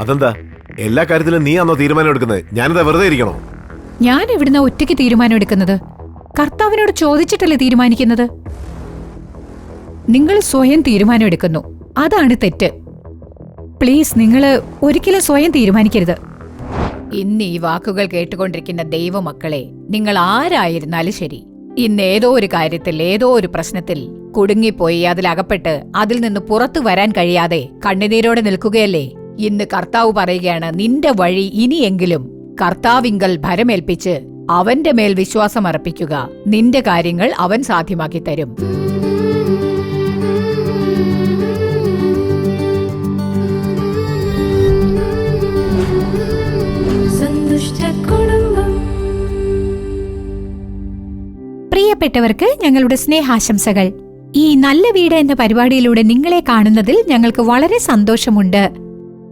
അതെന്താ? എല്ലാ കാര്യത്തിലും നീ ആണോ തീരുമാനം എടുക്കുന്നത്? ഞാനിതാ വെറുതെ ഇരിക്കണോ? ഞാൻ എവിടുന്ന ഒറ്റയ്ക്ക് തീരുമാനം എടുക്കുന്നത്? കർത്താവിനോട് ചോദിച്ചിട്ടല്ലേ തീരുമാനിക്കുന്നത്? നിങ്ങൾ സ്വയം തീരുമാനം എടുക്കുന്നു. അതാണ് തെറ്റ്. പ്ലീസ് നിങ്ങൾ ഒരിക്കലും സ്വയം തീരുമാനിക്കരുത്. ഇന്ന് ഈ വാക്കുകൾ കേട്ടുകൊണ്ടിരിക്കുന്ന ദൈവമക്കളെ നിങ്ങൾ ആരായിരുന്നാലും ശരി. ഇന്ന് ഏതോ ഒരു കാര്യത്തിൽ ഏതോ ഒരു പ്രശ്നത്തിൽ കുടുങ്ങിപ്പോയി അതിലകപ്പെട്ട് അതിൽ നിന്ന് പുറത്തു വരാൻ കഴിയാതെ കണ്ണുനീരോടെ നിൽക്കുകയല്ലേ? ഇന്ന് കർത്താവ് പറയുകയാണ് നിന്റെ വഴി ഇനിയെങ്കിലും കർത്താവിങ്കൽ ഭരമേൽപ്പിച്ച് അവന്റെ മേൽ വിശ്വാസം അർപ്പിക്കുക. നിന്റെ കാര്യങ്ങൾ അവൻ സാധ്യമാക്കി തരും. പ്രിയപ്പെട്ടവർക്ക് ഞങ്ങളുടെ സ്നേഹാശംസകൾ. ഈ നല്ല വീട് എന്ന പരിപാടിയിലൂടെ നിങ്ങളെ കാണുന്നതിൽ ഞങ്ങൾക്ക് വളരെ സന്തോഷമുണ്ട്.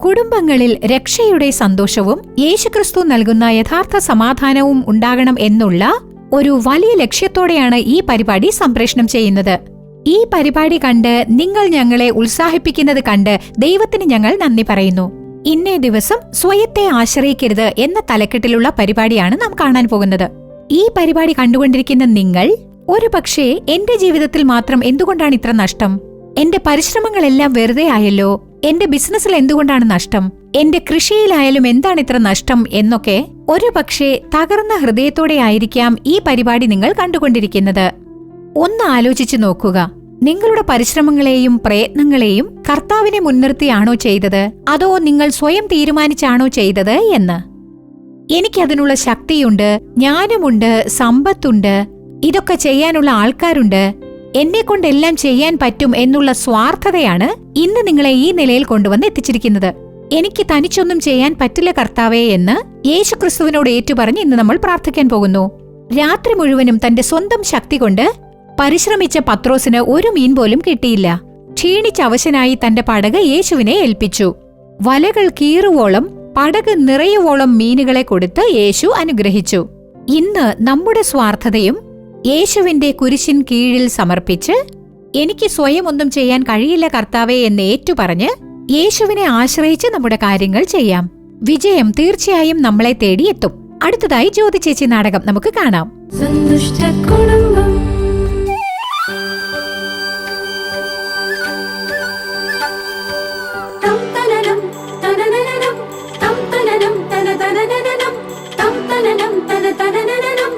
കുടുംബങ്ങളിൽ രക്ഷയുടെ സന്തോഷവും യേശുക്രിസ്തു നൽകുന്ന യഥാർത്ഥ സമാധാനവും ഉണ്ടാകണം എന്നുള്ള ഒരു വലിയ ലക്ഷ്യത്തോടെയാണ് ഈ പരിപാടി സംപ്രേഷണം ചെയ്യുന്നത്. ഈ പരിപാടി കണ്ട് നിങ്ങൾ ഞങ്ങളെ ഉത്സാഹിപ്പിക്കുന്നത് കണ്ട് ദൈവത്തിന് ഞങ്ങൾ നന്ദി പറയുന്നു. ഇന്നേ ദിവസം സ്വയത്തെ ആശ്രയിക്കരുത് എന്ന തലക്കെട്ടിലുള്ള പരിപാടിയാണ് നാം കാണാൻ പോകുന്നത്. ഈ പരിപാടി കണ്ടുകൊണ്ടിരിക്കുന്ന നിങ്ങൾ ഒരു പക്ഷേ എന്റെ ജീവിതത്തിൽ മാത്രം എന്തുകൊണ്ടാണ് ഇത്ര നഷ്ടം? എന്റെ പരിശ്രമങ്ങളെല്ലാം വെറുതെ ആയല്ലോ? എന്റെ ബിസിനസ്സിൽ എന്തുകൊണ്ടാണ് നഷ്ടം? എന്റെ കൃഷിയിലായാലും എന്താണ് ഇത്ര നഷ്ടം എന്നൊക്കെ ഒരു പക്ഷേ തകർന്ന ഹൃദയത്തോടെ ആയിരിക്കാം ഈ പരിപാടി നിങ്ങൾ കണ്ടുകൊണ്ടിരിക്കുന്നത്. ഒന്ന് ആലോചിച്ചു നോക്കുക. നിങ്ങളുടെ പരിശ്രമങ്ങളെയും പ്രയത്നങ്ങളെയും കർത്താവിനെ മുൻനിർത്തിയാണോ ചെയ്തത്? അതോ നിങ്ങൾ സ്വയം തീരുമാനിച്ചാണോ ചെയ്തത് എന്ന്? എനിക്കതിനുള്ള ശക്തിയുണ്ട് ജ്ഞാനമുണ്ട് സമ്പത്തുണ്ട് ഇതൊക്കെ ചെയ്യാനുള്ള ആൾക്കാരുണ്ട് എന്നെ കൊണ്ടെല്ലാം ചെയ്യാൻ പറ്റും എന്നുള്ള സ്വാർത്ഥതയാണ് ഇന്ന് നിങ്ങളെ ഈ നിലയിൽ കൊണ്ടുവന്ന് എത്തിച്ചിരിക്കുന്നത്. എനിക്ക് തനിച്ചൊന്നും ചെയ്യാൻ പറ്റില്ല കർത്താവേ എന്ന് യേശുക്രിസ്തുവിനോട് ഏറ്റുപറഞ്ഞ് ഇന്ന് നമ്മൾ പ്രാർത്ഥിക്കാൻ പോകുന്നു. രാത്രി മുഴുവനും തന്റെ സ്വന്തം ശക്തി കൊണ്ട് പരിശ്രമിച്ച പത്രോസിന് ഒരു മീൻ പോലും കിട്ടിയില്ല. ക്ഷീണിച്ച അവശനായി തന്റെ പടക് യേശുവിനെ ഏൽപ്പിച്ചു. വലകൾ കീറുവോളം പടക് നിറയുവോളം മീനുകളെ കൊടുത്ത് യേശു അനുഗ്രഹിച്ചു. ഇന്ന് നമ്മുടെ സ്വാർത്ഥതയും യേശുവിന്റെ കുരിശിൻ കീഴിൽ സമർപ്പിച്ച് എനിക്ക് സ്വയം ഒന്നും ചെയ്യാൻ കഴിയില്ല കർത്താവേ എന്ന് ഏറ്റുപറഞ്ഞ് യേശുവിനെ ആശ്രയിച്ച് നമ്മുടെ കാര്യങ്ങൾ ചെയ്യാം. വിജയം തീർച്ചയായും നമ്മളെ തേടിയെത്തും അടുത്തതായി ജ്യോതി ചേച്ചി നാടകം നമുക്ക് കാണാം. സന്തുഷ്ട തന തനനനനം തം തനനം തന തനനനനം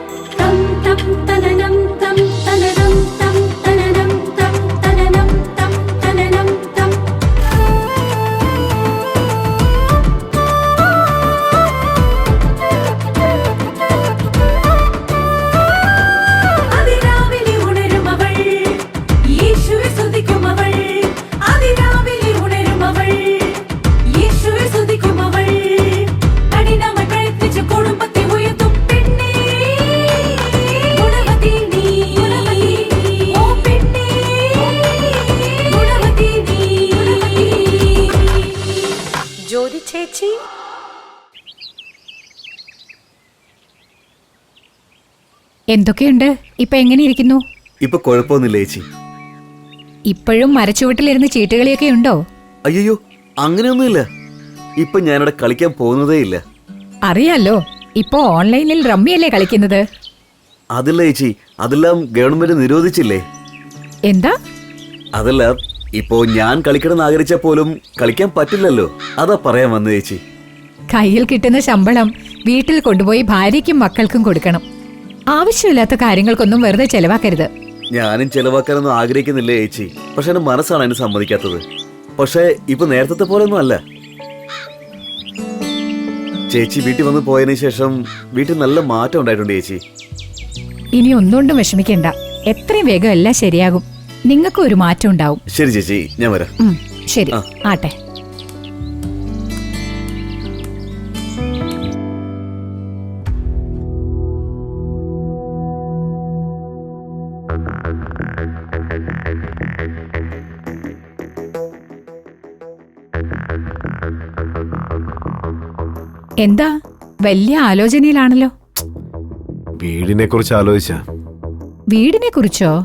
എന്തൊക്കെയുണ്ട്? ഇപ്പൊ എങ്ങനെയിരിക്കുന്നു? ഇപ്പൊ കുഴപ്പമൊന്നുമില്ല ചേച്ചി. ഇപ്പോഴും മരച്ചുവട്ടിലിരുന്ന് ചീട്ടുകളിയൊക്കെ ഉണ്ടോ? അയ്യോ അങ്ങനെയൊന്നുമില്ല. ഇപ്പൊ ഞാനിവിടെ കളിക്കാൻ പോകുന്നതേ ഇല്ല. അറിയാലോ ഇപ്പൊ ഓൺലൈനിൽ റമ്മിയല്ലേ കളിക്കുന്നത്? അതില്ല ചേച്ചി. അതെല്ലാം ഗവൺമെന്റ് നിരോധിച്ചില്ലേ? എന്താ? അതല്ല ഇപ്പോ ഞാൻ കളിക്കണം ആഗ്രഹിച്ച പോലും കളിക്കാൻ പറ്റില്ലല്ലോ. അതാ പറയാൻ വന്നു ചേച്ചി. കയ്യിൽ കിട്ടുന്ന ശമ്പളം വീട്ടിൽ കൊണ്ടുപോയി ഭാര്യയ്ക്കും മക്കൾക്കും കൊടുക്കണം. ആവശ്യമില്ലാത്ത കാര്യങ്ങൾക്കൊന്നും വെറുതെ ചെലവാക്കരുത്. ഞാനും ചെലവാക്കാനൊന്നും ആഗ്രഹിക്കുന്നില്ല ചേച്ചി പക്ഷെ എന്റെ മനസ്സാണ് അതിന് സമ്മതിക്കാത്തത്. പക്ഷെ ഇപ്പൊ നേരത്തെ പോലെയൊന്നും അല്ല. ചേച്ചി വീട്ടിൽ വന്ന് പോയതിനു ശേഷം വീട്ടിൽ നല്ല മാറ്റം ഉണ്ടായിട്ടുണ്ട് ചേച്ചി ഇനി ഒന്നുകൊണ്ടും വിഷമിക്കണ്ട. എത്രയും വേഗം എല്ലാം ശരിയാകും. നിങ്ങൾക്ക് ഒരു മാറ്റം ഉണ്ടാവും. ശരി ചേച്ചി. ഞാൻ വരാം. ശരി. ആട്ടെ. എന്താ? വലിയ ആലോചനയിലാണല്ലോ. വീടിനെ കുറിച്ച് ആലോചിച്ച. വീടിനെ കുറിച്ചോ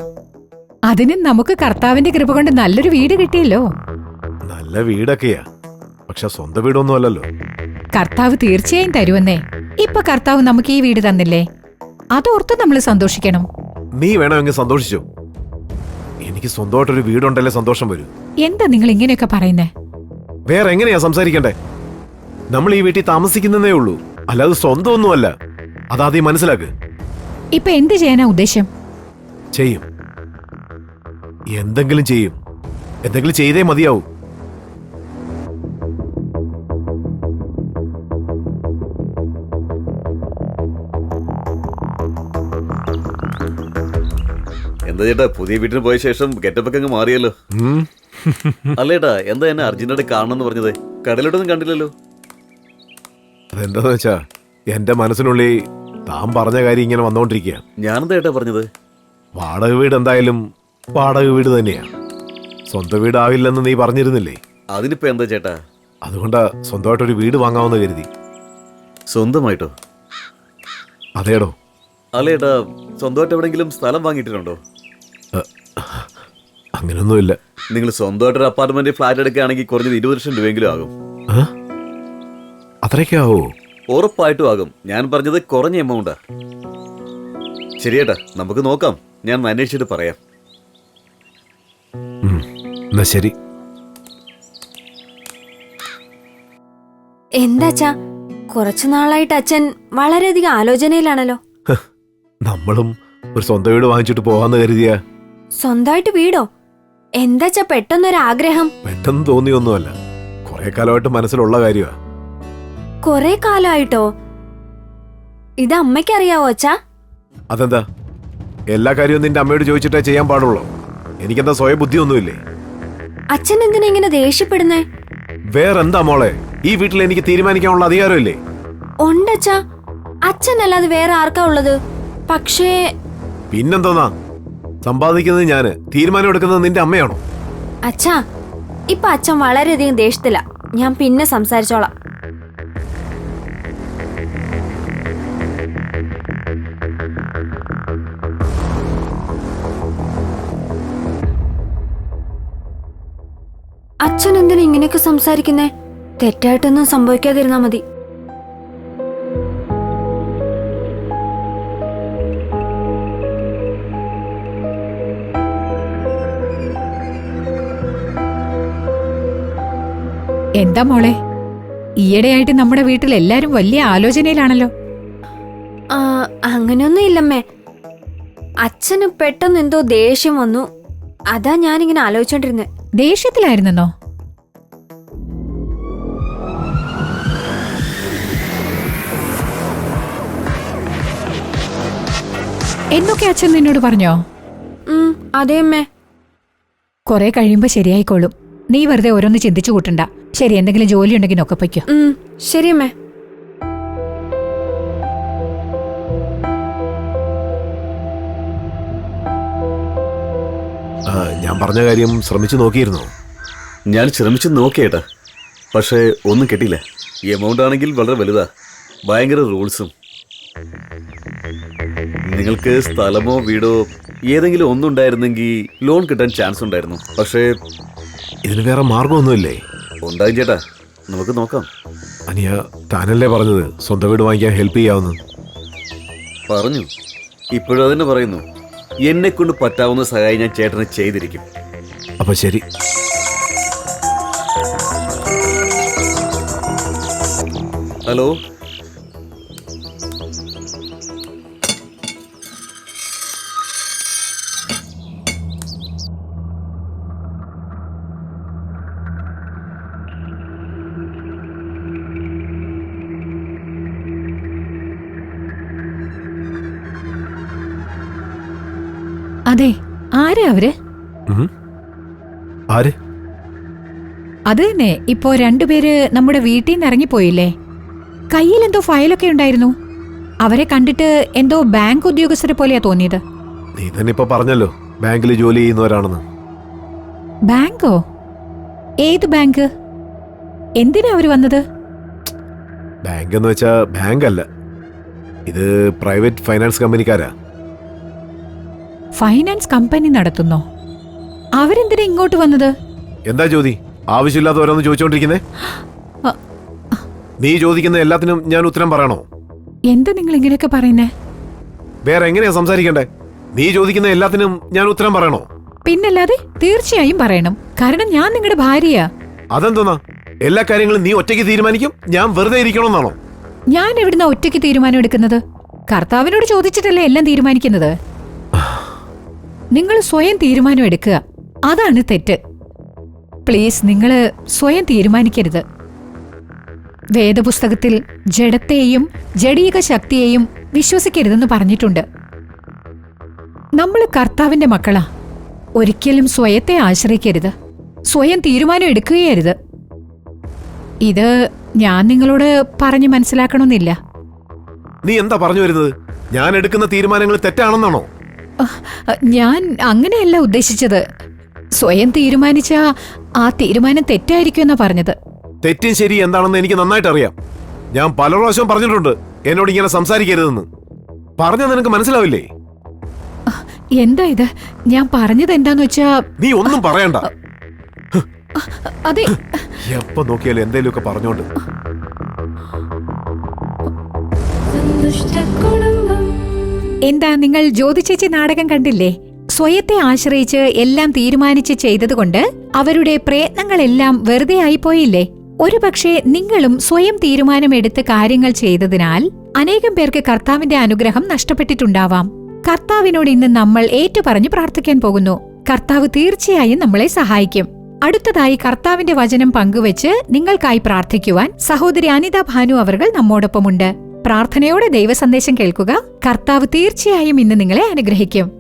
അതിന് നമുക്ക് കർത്താവിന്റെ കൃപ കൊണ്ട് നല്ലൊരു വീട് കിട്ടിയല്ലോ. നല്ല വീടൊക്കെയാ. പക്ഷെ സ്വന്തം വീടൊന്നും അല്ലല്ലോ കർത്താവ് തീർച്ചയായും തരുമെന്നേ. ഇപ്പൊ കർത്താവ് നമുക്ക് ഈ വീട് തന്നില്ലേ? അതോർത്ത് നമ്മൾ സന്തോഷിക്കണം. നീ വേണമെങ്കിൽ സന്തോഷിച്ചു. എനിക്ക് സ്വന്തമായിട്ടൊരു വീടുണ്ടല്ലേ സന്തോഷം വരും. എന്താ നിങ്ങൾ ഇങ്ങനെയൊക്കെ പറയുന്നേ? വേറെ എങ്ങനെയാ സംസാരിക്കണ്ടേ? നമ്മൾ ഈ വീട്ടിൽ താമസിക്കുന്നതേ ഉള്ളൂ. അല്ലാതെ സ്വന്തമൊന്നുമല്ല. അതാദ്യം മനസ്സിലാക്ക്. ഇപ്പൊ എന്ത് ചെയ്യാനാ ഉദ്ദേശം? ചെയ്യും. എന്തെങ്കിലും ചെയ്യും. എന്തെങ്കിലും ചെയ്തേ മതിയാവും. എന്താ ചേട്ടാ പുതിയ വീട്ടിന് പോയ ശേഷം ഗെറ്റപ്പൊക്കെ അങ്ങ് മാറിയല്ലോ. അല്ലേട്ടാ എന്താ എന്നെ അർജുനോട് കാണണമെന്ന് പറഞ്ഞത്? കടലോട്ടൊന്നും കണ്ടില്ലല്ലോ. അതെന്താന്ന് വെച്ചാ എന്റെ മനസ്സിനുള്ളിൽ താൻ പറഞ്ഞ കാര്യം ഇങ്ങനെ വന്നോണ്ടിരിക്കുക ഞാനെന്താ ഏട്ടാ പറഞ്ഞത്? വാടക വീട് എന്തായാലും വാടക വീട് തന്നെയാ. സ്വന്തം വീടാവില്ലെന്ന് നീ പറഞ്ഞിരുന്നില്ലേ? അതിനിപ്പോ എന്താ ചേട്ടാ? അതുകൊണ്ടാ സ്വന്തമായിട്ടൊരു വീട് വാങ്ങാമെന്ന് കരുതി. സ്വന്തമായിട്ടോ? അതേടോ. അല്ലേട്ടാ സ്വന്തമായിട്ട് എവിടെങ്കിലും സ്ഥലം വാങ്ങിയിട്ടുണ്ടോ? അങ്ങനെയൊന്നുമില്ല നിങ്ങൾ സ്വന്തമായിട്ടൊരു അപ്പാർട്ട്മെന്റ് ഫ്ലാറ്റ് എടുക്കുകയാണെങ്കിൽ കുറഞ്ഞത് ഇരുപത് ലക്ഷം രൂപയെങ്കിലും ആകും? അത്രയൊക്കെ ആവോ ഉറപ്പായിട്ടും ആകും ഞാൻ പറഞ്ഞത് കുറഞ്ഞ എമൗണ്ടാ. ശരിയേട്ടാ നമുക്ക് നോക്കാം. ഞാൻ അന്വേഷിച്ചിട്ട് പറയാം. എന്നാ ശരി. എന്താച്ചാ കുറച്ചു നാളായിട്ട് അച്ഛൻ വളരെയധികം ആലോചനയിലാണല്ലോ. നമ്മളും ഒരു സ്വന്തം വീട് വാങ്ങിച്ചിട്ട് പോവാന്ന് കരുതിയ. സ്വന്തമായിട്ട് വീടോ? എന്താച്ചാ പെട്ടെന്നൊരാഗ്രഹം? പെട്ടെന്ന് തോന്നിയൊന്നുമല്ല. കുറെ കാലമായിട്ട് മനസ്സിലുള്ള കാര്യമാ. കൊറേ കാലായിട്ടോ? ഇത് അമ്മയ്ക്കറിയാവോ അച്ഛാ? അതെന്താ? എല്ലാ കാര്യവും നിന്റെ അമ്മയോട് ചോദിച്ചിട്ടേ ചെയ്യാൻ പാടുള്ളൂ. എനിക്കെന്താ സ്വയം ബുദ്ധിയൊന്നുമില്ലേ? അച്ഛൻ എന്തിനാ ഇങ്ങനെ ദേഷ്യപ്പെടുന്നേ? വേറെന്താ മോളെ? ഈ വീട്ടിൽ എനിക്ക് തീരുമാനിക്കാനുള്ള അധികാരമില്ലേ? ഉണ്ടച്ചാ. അച്ഛനല്ലാതെ വേറെ ആർക്കാ ഉള്ളത്? പക്ഷേ പിന്നെന്തോന്നാ? സമ്പാദിക്കുന്നത് ഞാൻ. തീരുമാനം എടുക്കുന്നത് നിന്റെ അമ്മയാണോ? അച്ഛാ ഇപ്പൊ അച്ഛൻ വളരെയധികം ദേഷ്യത്തില. ഞാൻ പിന്നെ സംസാരിച്ചോളാം. അച്ഛൻ എന്തിനാ ഇങ്ങനെയൊക്കെ സംസാരിക്കുന്നേ? തെറ്റായിട്ടൊന്നും സംഭവിക്കാതിരുന്നാ മതി. എന്താ മോളെ? ഈയിടെയായിട്ട് നമ്മുടെ വീട്ടിൽ എല്ലാരും വലിയ ആലോചനയിലാണല്ലോ. അങ്ങനെയൊന്നും ഇല്ലമ്മേ. അച്ഛന് പെട്ടെന്ന് എന്തോ ദേഷ്യം വന്നു. അതാ ഞാനിങ്ങനെ ആലോചിച്ചോണ്ടിരുന്നേ. ദേഷ്യത്തിലായിരുന്നെന്നോ എന്നൊക്കെ അച്ഛൻ നിന്നോട് പറഞ്ഞോ? അതേ അമ്മേ. കുറെ കഴിയുമ്പോ ശരിയായിക്കോളും. നീ വെറുതെ ഓരോന്ന് ചിന്തിച്ചു കൂട്ടണ്ട. ശരി എന്തെങ്കിലും ജോലി ഉണ്ടെങ്കിൽ നോക്കെ പൊയ്ക്കോ. ശരിയമ്മേ ശരി അമ്മേ. ഞാൻ പറഞ്ഞ കാര്യം ശ്രമിച്ചു നോക്കിയിരുന്നോ. ഞാൻ ശ്രമിച്ചു നോക്കിയേട്ടാ. പക്ഷേ ഒന്നും കിട്ടിയില്ല. ഈ എമൗണ്ട് ആണെങ്കിൽ വളരെ വലുതാ. ഭയങ്കര റൂൾസും നിങ്ങൾക്ക് സ്ഥലമോ വീടോ ഏതെങ്കിലും ഒന്നുണ്ടായിരുന്നെങ്കിൽ ലോൺ കിട്ടാൻ ചാൻസ് ഉണ്ടായിരുന്നു. പക്ഷേ ഇതിന് വേറെ മാർഗമൊന്നുമില്ലേ? ഉണ്ടാകും ചേട്ടാ. നമുക്ക് നോക്കാം. അനിയ താനല്ലേ പറഞ്ഞത് സ്വന്തം വീട് വാങ്ങിക്കാൻ ഹെൽപ്പ് ചെയ്യാവുന്ന? പറഞ്ഞു. ഇപ്പോഴും അതന്നെ പറയുന്നു. എന്നെ കൊണ്ട് പറ്റാവുന്ന സഹായം ഞാൻ ചേട്ടനെ ചെയ്തിരിക്കും. അപ്പൊ ശരി. ഹലോ? അതെ ആരാ അവർ. ആര്? അത് തന്നെ ഇപ്പോ രണ്ടുപേര് നമ്മുടെ വീട്ടിൽ നിന്ന് ഇറങ്ങിപ്പോയില്ലേ? കയ്യിൽ എന്തോ ഫയലൊക്കെ ഉണ്ടായിരുന്നു. അവരെ കണ്ടിട്ട് എന്തോ ബാങ്ക് ഉദ്യോഗസ്ഥരെ പോലെയാ തോന്നിയത്. നീ തന്നെ ഇപ്പൊ പറഞ്ഞല്ലോ ബാങ്കിൽ ജോലി ചെയ്യുന്നവരാണെന്ന്. ബാങ്കോ? ഏത് ബാങ്ക്? എന്തിനാ അവർ വന്നത്? ബാങ്ക് എന്ന് വെച്ചാ ബാങ്ക് അല്ല ഇത് പ്രൈവറ്റ് ഫൈനാൻസ് കമ്പനിക്കാരാ. ഫൈനാൻസ് കമ്പനി നടത്തുന്നോ? അവരെന്തിനാ ഇങ്ങോട്ട് വന്നത്? എന്താ ജ്യോതി? ആവശ്യമില്ലാത്ത ഓരോന്ന് ചോദിച്ചോണ്ടിരിക്കുന്നേ നീ ചോദിക്കുന്ന എല്ലാത്തിനും ഞാൻ ഉത്തരം പറയണോ? എന്താ നിങ്ങൾ ഇങ്ങനെയൊക്കെ പറയുന്നേ? വേറെ എങ്ങനെയാ സംസാരിക്കണ്ടേ? നീ ചോദിക്കുന്ന എല്ലാത്തിനും ഞാൻ ഉത്തരം പറയണോ? പിന്നല്ലാതെ തീർച്ചയായും പറയണം. കാരണം ഞാൻ നിങ്ങളുടെ ഭാര്യയാ. അതെന്തോന്നാ? എല്ലാ കാര്യങ്ങളും നീ ഒറ്റയ്ക്ക് തീരുമാനിക്കും? ഞാൻ വെറുതെ ഇരിക്കണമെന്നാണോ? ഞാൻ എവിടുന്ന ഒറ്റയ്ക്ക് തീരുമാനം എടുക്കുന്നത്? കർത്താവിനോട് ചോദിച്ചിട്ടല്ലേ എല്ലാം തീരുമാനിക്കുന്നത്? നിങ്ങൾ സ്വയം തീരുമാനം എടുക്കുക അതാണ് തെറ്റ്. പ്ലീസ് നിങ്ങൾ സ്വയം തീരുമാനിക്കരുത്. വേദപുസ്തകത്തിൽ ജഡത്തെയും ജഡീക ശക്തിയെയും വിശ്വസിക്കരുതെന്ന് പറഞ്ഞിട്ടുണ്ട്. നമ്മൾ കർത്താവിന്റെ മക്കളാ. ഒരിക്കലും സ്വയത്തെ ആശ്രയിക്കരുത്. സ്വയം തീരുമാനം എടുക്കുകയരുത്. ഇത് ഞാൻ നിങ്ങളോട് പറഞ്ഞു മനസ്സിലാക്കണമെന്നില്ല. നീ എന്താ പറഞ്ഞു വരുന്നത്? ഞാൻ എടുക്കുന്ന തീരുമാനങ്ങൾ തെറ്റാണെന്നാണോ? ഞാൻ അങ്ങനെയല്ല ഉദ്ദേശിച്ചത്. സ്വയം തീരുമാനിച്ച ആ തീരുമാനം തെറ്റായിരിക്കും എന്നാ പറഞ്ഞത്. തെറ്റും ശരി എന്താണെന്ന് എനിക്ക് നന്നായിട്ട് അറിയാം ഞാൻ പല പ്രാവശ്യം പറഞ്ഞിട്ടുണ്ട് എന്നോട് ഇങ്ങനെ സംസാരിക്കരുതെന്ന്. പറഞ്ഞ നിനക്ക് മനസ്സിലാവില്ലേ? എന്താ ഇത്? ഞാൻ പറഞ്ഞത് എന്താന്ന് വെച്ചാ നീ ഒന്നും പറയണ്ട. അതെ. എപ്പോ നോക്കിയാലും എന്തേലുമൊക്കെ പറഞ്ഞോണ്ട്. സന്തുഷ്ടകുടുംബം എന്താ നിങ്ങൾ ജ്യോതിച്ചേച്ചി നാടകം കണ്ടില്ലേ? സ്വയത്തെ ആശ്രയിച്ച് എല്ലാം തീരുമാനിച്ച് ചെയ്തതുകൊണ്ട് അവരുടെ പ്രയത്നങ്ങളെല്ലാം വെറുതെ ആയിപ്പോയില്ലേ? ഒരുപക്ഷെ നിങ്ങളും സ്വയം തീരുമാനമെടുത്ത് കാര്യങ്ങൾ ചെയ്തതിനാൽ അനേകം പേർക്ക് കർത്താവിന്റെ അനുഗ്രഹം നഷ്ടപ്പെട്ടിട്ടുണ്ടാവാം. കർത്താവിനോട് ഇന്ന് നമ്മൾ ഏറ്റുപറഞ്ഞു പ്രാർത്ഥിക്കാൻ പോകുന്നു. കർത്താവ് തീർച്ചയായും നമ്മളെ സഹായിക്കും. അടുത്തതായി കർത്താവിന്റെ വചനം പങ്കുവച്ച് നിങ്ങൾക്കായി പ്രാർത്ഥിക്കുവാൻ സഹോദരി അനിത ഭാനു അവർ നമ്മോടൊപ്പമുണ്ട്. പ്രാർത്ഥനയോടെ ദൈവസന്ദേശം കേൾക്കുക. കർത്താവ് തീർച്ചയായും ഇന്ന് നിങ്ങളെ അനുഗ്രഹിക്കും.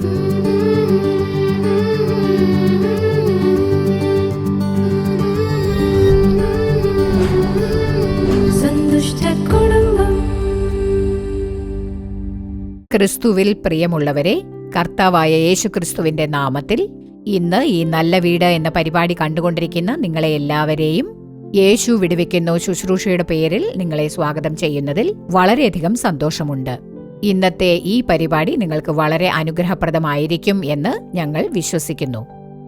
ക്രിസ്തുവിൽ പ്രിയമുള്ളവരെ കർത്താവായ യേശുക്രിസ്തുവിന്റെ നാമത്തിൽ ഇന്ന് ഈ നല്ല വീട് എന്ന പരിപാടി കണ്ടുകൊണ്ടിരിക്കുന്ന നിങ്ങളെ എല്ലാവരെയും യേശു വിടുവിക്കുന്നു ശുശ്രൂഷയുടെ പേരിൽ നിങ്ങളെ സ്വാഗതം ചെയ്യുന്നതിൽ വളരെയധികം സന്തോഷമുണ്ട്. ഇന്നത്തെ ഈ പരിപാടി നിങ്ങൾക്ക് വളരെ അനുഗ്രഹപ്രദമായിരിക്കും എന്ന് ഞങ്ങൾ വിശ്വസിക്കുന്നു.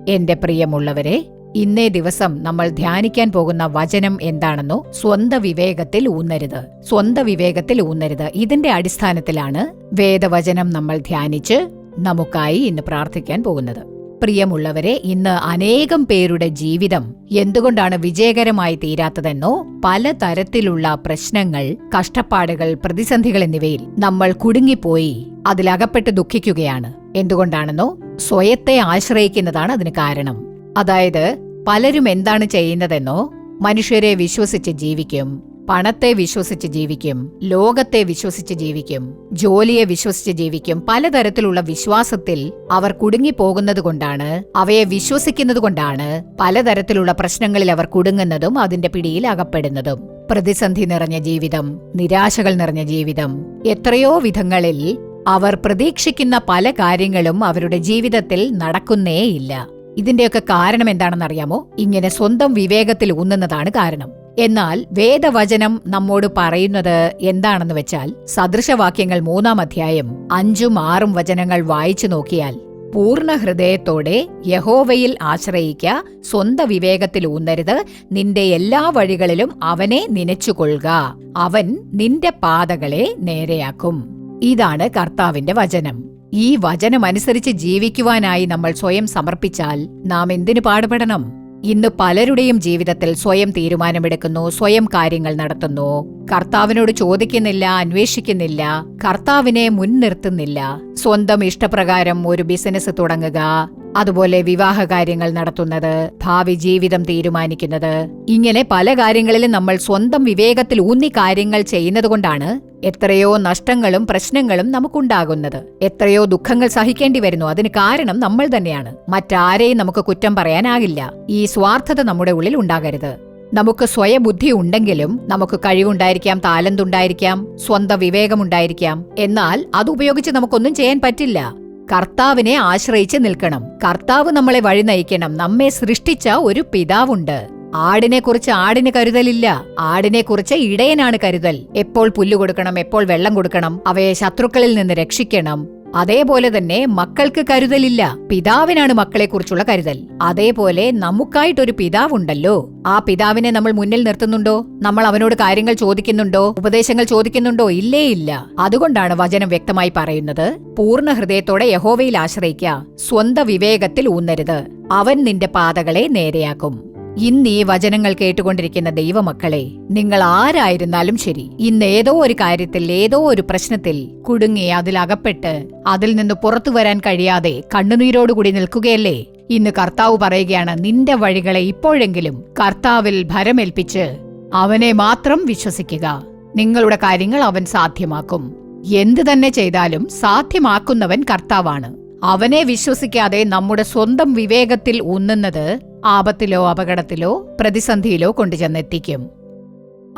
എന്റെ പ്രിയമുള്ളവരെ ഇന്നേ ദിവസം നമ്മൾ ധ്യാനിക്കാൻ പോകുന്ന വചനം എന്താണെന്നോ സ്വന്ത വിവേകത്തിൽ ഊന്നരുത്. സ്വന്ത വിവേകത്തിൽ ഊന്നരുത്. ഇതിന്റെ അടിസ്ഥാനത്തിലാണ് വേദവചനം നമ്മൾ ധ്യാനിച്ച് നമുക്കായി ഇന്ന് പ്രാർത്ഥിക്കാൻ പോകുന്നത്. പ്രിയമുള്ളവരെ ഇന്ന് അനേകം പേരുടെ ജീവിതം എന്തുകൊണ്ടാണ് വിജയകരമായി തീരാത്തതെന്നോ പലതരത്തിലുള്ള പ്രശ്നങ്ങൾ കഷ്ടപ്പാടുകൾ പ്രതിസന്ധികൾ എന്നിവയിൽ നമ്മൾ കുടുങ്ങിപ്പോയി അതിലകപ്പെട്ട് ദുഃഖിക്കുകയാണ്. എന്തുകൊണ്ടാണെന്നോ സ്വയത്തെ ആശ്രയിക്കുന്നതാണ് അതിന് കാരണം. അതായത് പലരും എന്താണ് ചെയ്യുന്നതെന്നോ മനുഷ്യരെ വിശ്വസിച്ച് ജീവിക്കും. പണത്തെ വിശ്വസിച്ച് ജീവിക്കും ലോകത്തെ വിശ്വസിച്ച് ജീവിക്കും ജോലിയെ വിശ്വസിച്ച് ജീവിക്കും പലതരത്തിലുള്ള വിശ്വാസത്തിൽ അവർ കുടുങ്ങിപ്പോകുന്നത് കൊണ്ടാണ് അവയെ വിശ്വസിക്കുന്നത് കൊണ്ടാണ് പലതരത്തിലുള്ള പ്രശ്നങ്ങളിൽ അവർ കുടുങ്ങുന്നതും അതിന്റെ പിടിയിൽ അകപ്പെടുന്നതും. പ്രതിസന്ധി നിറഞ്ഞ ജീവിതം നിരാശകൾ നിറഞ്ഞ ജീവിതം എത്രയോ വിധങ്ങളിൽ അവർ പ്രതീക്ഷിക്കുന്ന പല കാര്യങ്ങളും അവരുടെ ജീവിതത്തിൽ നടക്കുന്നേയില്ല. ഇതിന്റെയൊക്കെ കാരണം എന്താണെന്നറിയാമോ? ഇങ്ങനെ സ്വന്തം വിവേകത്തിൽ ഊന്നുന്നതാണ് കാരണം. എന്നാൽ വേദവചനം നമ്മോട് പറയുന്നത് എന്താണെന്ന് വെച്ചാൽ സദൃശവാക്യങ്ങൾ മൂന്നാം അധ്യായം അഞ്ചും ആറും വചനങ്ങൾ വായിച്ചു നോക്കിയാൽ പൂർണ ഹൃദയത്തോടെ യഹോവയിൽ ആശ്രയിക്ക സ്വന്ത വിവേകത്തിൽ ഊന്നരുത് നിന്റെ എല്ലാ വഴികളിലും അവനെ നനച്ചുകൊള്ളുക. അവൻ നിന്റെ പാതകളെ നേരെയാക്കും. ഇതാണ് കർത്താവിന്റെ വചനം. ഈ വചനമനുസരിച്ച് ജീവിക്കുവാനായി നമ്മൾ സ്വയം സമർപ്പിച്ചാൽ നാം എന്തിനു പാടുപെടണം? ഇന്ന് പലരുടെയും ജീവിതത്തിൽ സ്വയം തീരുമാനമെടുക്കുന്നു സ്വയം കാര്യങ്ങൾ നടത്തുന്നു. കർത്താവിനോട് ചോദിക്കുന്നില്ല അന്വേഷിക്കുന്നില്ല കർത്താവിനെ മുൻനിർത്തുന്നില്ല. സ്വന്തം ഇഷ്ടപ്രകാരം ഒരു ബിസിനസ് തുടങ്ങുക അതുപോലെ വിവാഹ കാര്യങ്ങൾ നടത്തുന്നത് ഭാവി ജീവിതം തീരുമാനിക്കുന്നത്. ഇങ്ങനെ പല കാര്യങ്ങളിലും നമ്മൾ സ്വന്തം വിവേകത്തിൽ ഊന്നി കാര്യങ്ങൾ ചെയ്യുന്നതുകൊണ്ടാണ് എത്രയോ നഷ്ടങ്ങളും പ്രശ്നങ്ങളും നമുക്കുണ്ടാകുന്നത്. എത്രയോ ദുഃഖങ്ങൾ സഹിക്കേണ്ടി വരുന്നു. അതിന് കാരണം നമ്മൾ തന്നെയാണ്. മറ്റാരെയും നമുക്ക് കുറ്റം പറയാനാകില്ല. ഈ സ്വാർത്ഥത നമ്മുടെ ഉള്ളിൽ ഉണ്ടാകരുത്. നമുക്ക് സ്വയബുദ്ധി ഉണ്ടെങ്കിലും നമുക്ക് കഴിവുണ്ടായിരിക്കാം താലന്തുണ്ടായിരിക്കാം സ്വന്തം വിവേകമുണ്ടായിരിക്കാം എന്നാൽ അത് ഉപയോഗിച്ച് നമുക്കൊന്നും ചെയ്യാൻ പറ്റില്ല. കർത്താവിനെ ആശ്രയിച്ച് നിൽക്കണം. കർത്താവ് നമ്മളെ വഴി നയിക്കണം. നമ്മെ സൃഷ്ടിച്ച ഒരു പിതാവുണ്ട്. ആടിനെ കുറിച്ച് ആടിന് കരുതലില്ല. ആടിനെ കുറിച്ച് ഇടയനാണ് കരുതൽ. എപ്പോൾ പുല്ല് കൊടുക്കണം എപ്പോൾ വെള്ളം കൊടുക്കണം അവയെ ശത്രുക്കളിൽ നിന്ന് രക്ഷിക്കണം. അതേപോലെ തന്നെ മക്കൾക്ക് കരുതലില്ല. പിതാവിനാണ് മക്കളെക്കുറിച്ചുള്ള കരുതൽ. അതേപോലെ നമുക്കായിട്ടൊരു പിതാവുണ്ടല്ലോ. ആ പിതാവിനെ നമ്മൾ മുന്നിൽ നിർത്തുന്നുണ്ടോ? നമ്മൾ അവനോട് കാര്യങ്ങൾ ചോദിക്കുന്നുണ്ടോ? ഉപദേശങ്ങൾ ചോദിക്കുന്നുണ്ടോ? ഇല്ലേ ഇല്ല. അതുകൊണ്ടാണ് വചനം വ്യക്തമായി പറയുന്നത് പൂർണ ഹൃദയത്തോടെ യഹോവയിൽ ആശ്രയിക്കുക സ്വന്ത വിവേകത്തിൽ ഊന്നരുത്. അവൻ നിന്റെ പാതകളെ നേരെയാക്കും. ഇന്ന് ഈ വചനങ്ങൾ കേട്ടുകൊണ്ടിരിക്കുന്ന ദൈവമക്കളെ നിങ്ങൾ ആരായിരുന്നാലും ശരി ഇന്ന് ഏതോ ഒരു കാര്യത്തിൽ ഏതോ ഒരു പ്രശ്നത്തിൽ കുടുങ്ങി അതിലകപ്പെട്ട് അതിൽ നിന്ന് പുറത്തു വരാൻ കഴിയാതെ കണ്ണുനീരോടുകൂടി നിൽക്കുകയല്ലേ? ഇന്ന് കർത്താവ് പറയുകയാണ് നിന്റെ വഴികളെ ഇപ്പോഴെങ്കിലും കർത്താവിൽ ഭരമേൽപ്പിച്ച് അവനെ മാത്രം വിശ്വസിക്കുക. നിങ്ങളുടെ കാര്യങ്ങൾ അവൻ സാധ്യമാക്കും. എന്തു തന്നെ ചെയ്താലും സാധ്യമാക്കുന്നവൻ കർത്താവാണ്. അവനെ വിശ്വസിക്കാതെ നമ്മുടെ സ്വന്തം വിവേകത്തിൽ ഊന്നുന്നത് ആപത്തിലോ അപകടത്തിലോ പ്രതിസന്ധിയിലോ കൊണ്ടുചെന്നെത്തിക്കും.